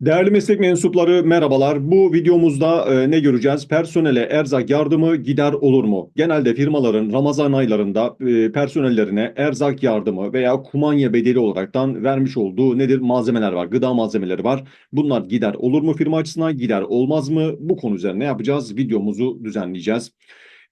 Değerli meslek mensupları merhabalar. Bu videomuzda e, ne göreceğiz? Personele erzak yardımı gider olur mu? Genelde firmaların Ramazan aylarında e, personellerine erzak yardımı veya kumanya bedeli olaraktan vermiş olduğu nedir? Malzemeler var, gıda malzemeleri var. Bunlar gider olur mu firma açısından? Gider olmaz mı? Bu konu üzerine yapacağız. Videomuzu düzenleyeceğiz.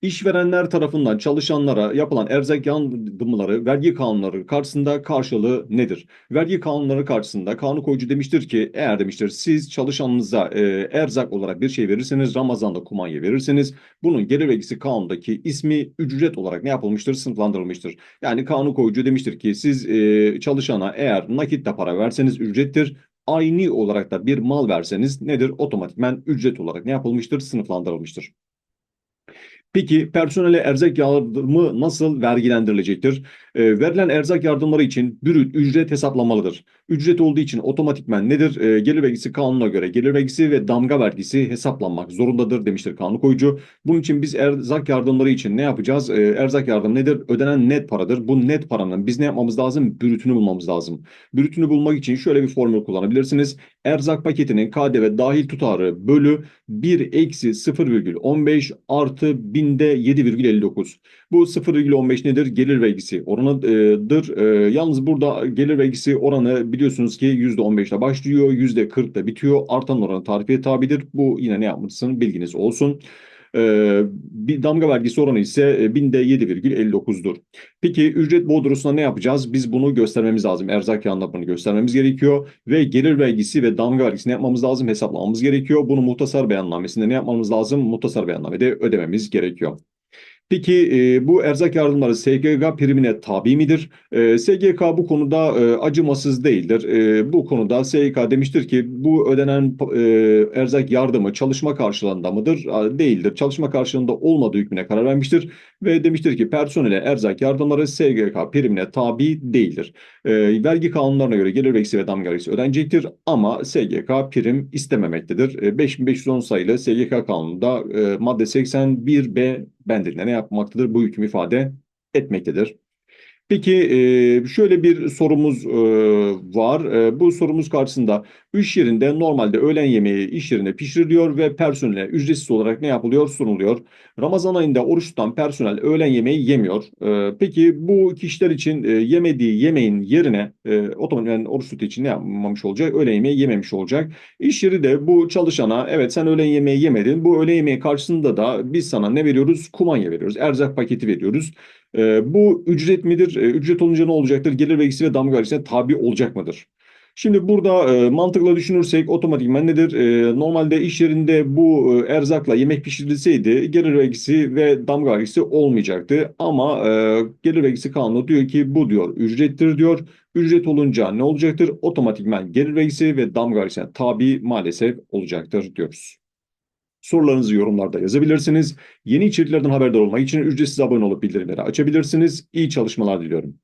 İşverenler tarafından çalışanlara yapılan erzak yardımları vergi kanunları karşısında karşılığı nedir? Vergi kanunları karşısında kanun koyucu demiştir ki eğer demiştir siz çalışanınıza e, erzak olarak bir şey verirseniz Ramazan'da kumanya verirseniz bunun gelir vergisi kanundaki ismi ücret olarak ne yapılmıştır? Sınıflandırılmıştır. Yani kanun koyucu demiştir ki siz e, çalışana eğer nakitte para verseniz ücrettir aynı olarak da bir mal verseniz nedir? Otomatikmen ücret olarak ne yapılmıştır? Sınıflandırılmıştır. Peki personele erzak yardımı nasıl vergilendirilecektir? E, verilen erzak yardımları için brüt ücret hesaplanmalıdır. Ücret olduğu için otomatikmen nedir? E, gelir vergisi kanununa göre gelir vergisi ve damga vergisi hesaplanmak zorundadır demiştir kanun koyucu. Bunun için biz erzak yardımları için ne yapacağız? E, erzak yardım nedir? Ödenen net paradır. Bu net paranın biz ne yapmamız lazım? Brütünü bulmamız lazım. Brütünü bulmak için şöyle bir formül kullanabilirsiniz. Erzak paketinin KDV dahil tutarı bölü 1 eksi 0,15 artı binde 7,59. Bu 0,15 nedir? Gelir vergisi oranıdır. E, yalnız burada gelir vergisi oranı biliyorsunuz ki %15 ile başlıyor, %40 ile bitiyor. Artan oranı tarife tabidir. Bu yine ne yapmışsın bilginiz olsun. Ee, bir damga vergisi oranı ise e, binde 7,59'dur. Peki ücret bodrosuna ne yapacağız? Biz bunu göstermemiz lazım. Erzak yardımını göstermemiz gerekiyor ve gelir vergisi ve damga vergisini yapmamız lazım, hesaplamamız gerekiyor. Bunu muhtasar beyannamesinde ne yapmamız lazım? Muhtasar beyannamede ödememiz gerekiyor. Peki e, bu erzak yardımları SGK primine tabi midir? E, SGK bu konuda e, acımasız değildir. E, bu konuda SGK demiştir ki bu ödenen e, erzak yardımı çalışma karşılığında mıdır? A, değildir. Çalışma karşılığında olmadığı hükmüne karar vermiştir ve demiştir ki personele erzak yardımları SGK primine tabi değildir. E, vergi kanunlarına göre gelir vergisi ve damga vergisi ödenecektir ama SGK prim istememektedir. E, 5510 sayılı SGK kanununda e, madde 81B bendiğinde ne yapmaktadır? Bu hüküm ifade etmektedir. Peki şöyle bir sorumuz var. Bu sorumuz karşısında iş yerinde normalde öğlen yemeği iş yerinde pişiriliyor ve personele ücretsiz olarak ne yapılıyor? Sunuluyor. Ramazan ayında oruç tutan personel öğlen yemeği yemiyor. Peki bu kişiler için yemediği yemeğin yerine otomatikman oruç tutucu için ne yapmamış olacak? Öğlen yemeği yememiş olacak. İş yeri de bu çalışana evet sen öğlen yemeği yemedin. Bu öğlen yemeği karşısında da biz sana ne veriyoruz? Kumanya veriyoruz. Erzak paketi veriyoruz. Bu ücret midir? E, ücret olunca ne olacaktır? Gelir vergisi ve damga vergisine tabi olacak mıdır? Şimdi burada e, mantıkla düşünürsek otomatikman nedir? E, normalde iş yerinde bu e, erzakla yemek pişirilseydi gelir vergisi ve damga vergisi olmayacaktı. Ama e, gelir vergisi kanunu diyor ki bu diyor ücrettir diyor. Ücret olunca ne olacaktır? Otomatikman gelir vergisi ve damga vergisine tabi maalesef olacaktır diyoruz. Sorularınızı yorumlarda yazabilirsiniz. Yeni içeriklerden haberdar olmak için ücretsiz abone olup bildirimleri açabilirsiniz. İyi çalışmalar diliyorum.